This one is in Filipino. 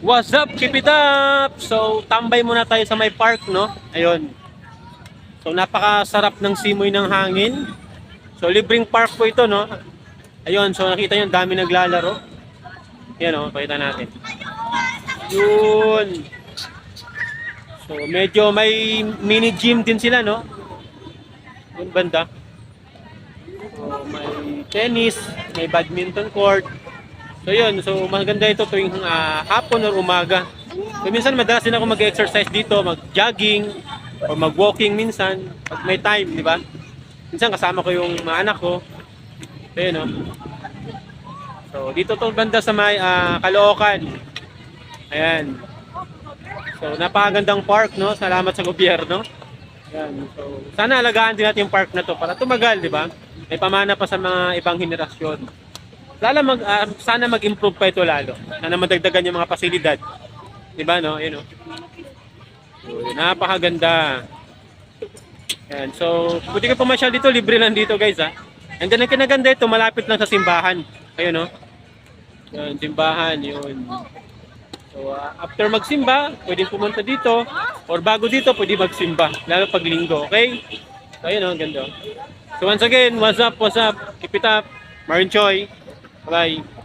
What's up? Keep it up! So, tambay muna tayo sa may park, no? Ayun. So, napakasarap ng simoy ng hangin. So, libreng park po ito, no? Ayun, so nakita nyo, dami naglalaro. Yan, no? Pakita natin. Yun. So, medyo may mini gym din sila, no? Yun banda. So, may tennis, may badminton court. So yun, so maganda ito tuwing ah, hapon or umaga. So minsan madalas din ako mag-exercise dito, mag-jogging or mag-walking minsan pag may time, di ba? Minsan kasama ko yung mga anak ko. So yun, no? So dito to banda sa may ah, Caloocan. Ayan. So napakagandang park, no? Salamat sa gobyerno. Ayan. So sana alagaan din natin yung park na to para tumagal, di ba? May pamana pa sa mga ibang henerasyon. Lalo mag ah, sana mag-improve pa ito lalo. Sana madagdagan yung mga pasilidad. 'Di ba no? Ayun oh. So, napakaganda. Yan. So, pwede ka pumasyal dito, libre lang dito, guys, ha. And then ang kinaganda ito, malapit lang sa simbahan. Ayun, no? Yan, simbahan, yun. So, ah, after magsimba, pwede pumunta dito. Or bago dito, pwede magsimba. Lalo pag linggo, okay? So, ayun, oh, ganda. So, once again, what's up, what's up? Keep it up. Marin Choi. 拜拜。